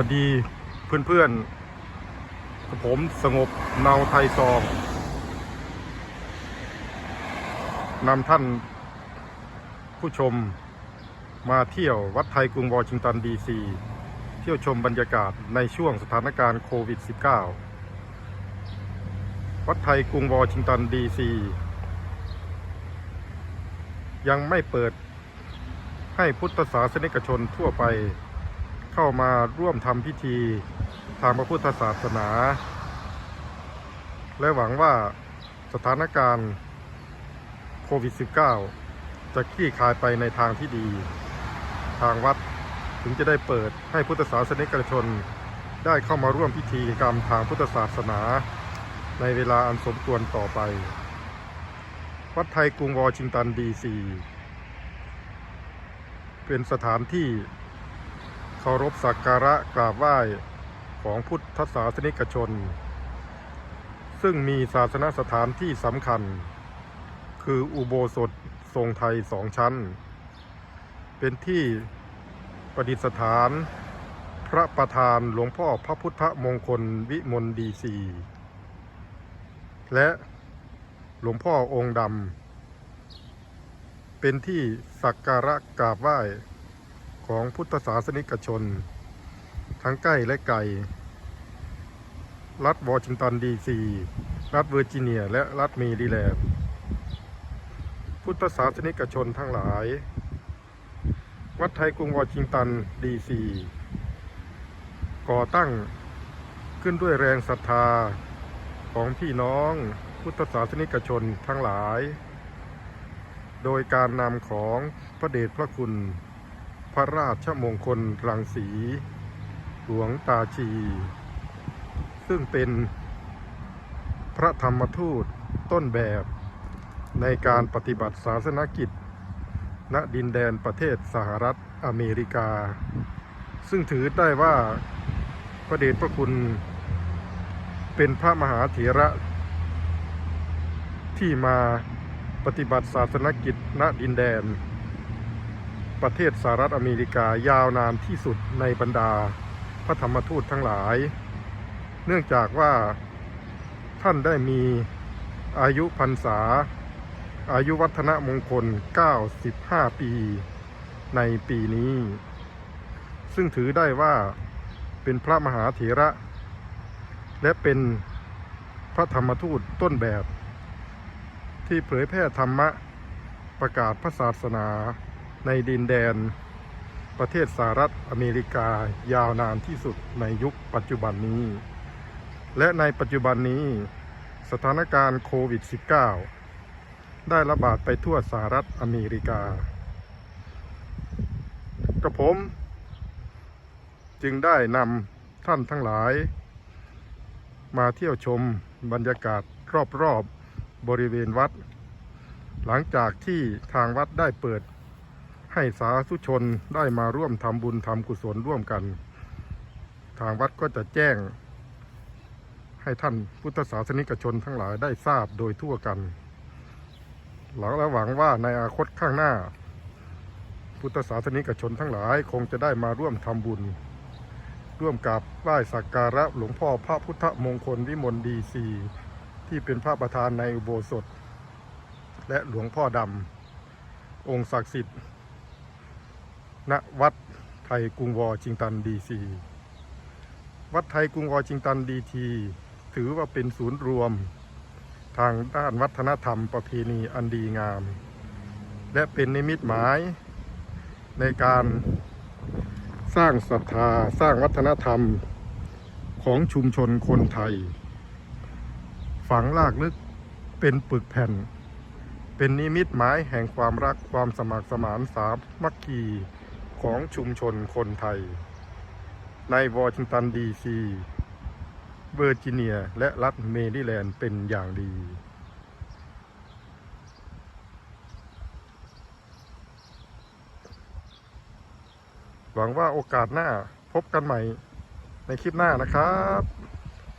วัสดีเพื่อนๆกับผมสงบเนาไทยซองนำท่านผู้ชมมาเที่ยววัดไทยกรุงวอชิงตันดีซี เที่ยวชมบรรยากาศในช่วงสถานการณ์โควิด -19 วัดไทยกรุงวอชิงตันดีซี ยังไม่เปิดให้พุทธศาสนิกชนทั่วไป เข้ามาร่วมทำพิธีทางพระพุทธศาสนา และหวังว่าสถานการณ์โควิด -19 จะคลี่คลายไปในทางที่ดี ทางวัดถึงจะได้เปิดให้พุทธศาสนิกชน ได้เข้ามาร่วมพิธีกรรมทางพุทธศาสนา ในเวลาอันสมควรต่อไป วัดไทยกรุงวอชิงตันดีซีเป็นสถานที่ เคารพสักการะกราบไหว้ของพุทธศาสนิกชน ซึ่งมีศาสนสถานที่สำคัญ คืออุโบสถทรงไทยสองชั้น เป็นที่ประดิษฐาน พระประธานหลวงพ่อพระพุทธมงคลวิมลดีซีและหลวงพ่อองค์ดำเป็นที่สักการะกราบไหว้ ของพุทธศาสนิกชน ทั้งใกล้และไกล รัฐวอชิงตันดีซี รัฐเวอร์จิเนีย และรัฐเมริแลนด์พุทธศาสนิกชนทั้งหลาย วัดไทยกรุงวอชิงตันดีซีก่อตั้งขึ้นด้วยแรงศรัทธาของพี่น้องพุทธศาสนิกชนทั้งหลาย โดยการนำของพระเดชพระคุณ พระราชมงคลรังสี หลวงตาชี ซึ่งเป็นพระธรรมทูตต้นแบบในการปฏิบัติศาสนกิจ ณดินแดนประเทศสหรัฐอเมริกา ซึ่งถือได้ว่าพระเดชพระคุณ เป็นพระมหาเถระ ที่มาปฏิบัติศาสนกิจณดินแดน ประเทศสหรัฐอเมริกายาวนานที่สุดในบรรดาพระธรรมทูตทั้งหลาย เนื่องจากว่าท่านได้มีอายุพรรษา อายุวัฒนมงคล 95 ปี ในปีนี้ ซึ่งถือได้ว่าเป็นพระมหาเถระ และเป็นพระธรรมทูตต้นแบบ ที่เผยแพร่ธรรมะประกาศพระศาสนา ในดินแดน ประเทศสหรัฐอเมริกายาวนานที่สุดในยุคปัจจุบันนี้ และในปัจจุบันนี้ สถานการณ์โควิด -19 ได้ระบาดไปทั่วสหรัฐอเมริกา กระผม จึงได้นำท่านทั้งหลาย มาเที่ยวชมบรรยากาศรอบๆบริเวณวัด หลังจากที่ทางวัดได้เปิด ให้สาธุชนได้มาร่วมทำบุญทำกุศลร่วมกัน ทางวัดก็จะแจ้ง ให้ท่านพุทธศาสนิกชนทั้งหลายได้ทราบโดยทั่วกัน หลังและหวังว่าในอนาคตข้างหน้า พุทธศาสนิกชนทั้งหลายคงจะได้มาร่วมทำบุญ ร่วมกับไหว้สักการะหลวงพ่อพระพุทธมงคลวิมลดีซีที่เป็นพระประธานในอุโบสถ และหลวงพ่อดำองค์ศักดิ์สิทธิ์ ณวัดไทยกรุงวอชิงตันดีซีวัดไทยกรุงวอชิงตันดีทีถือว่าเป็นศูนย์รวม ทางด้านวัฒนธรรมประเพณีอันดีงาม และเป็นนิมิตหมายในการสร้างศรัทธาสร้างวัฒนธรรมของชุมชนคนไทย ฝังลากลึกเป็นปึกแผ่น เป็นนิมิตหมายแห่งความรักความสมัครสมานสามัคคี ของชุมชนคนไทย ในวอชิงตันดีซีเวอร์จิเนีย และรัฐเมริแลนด์เป็นอย่างดี หวังว่าโอกาสหน้าพบกันใหม่ในคลิปหน้านะครับ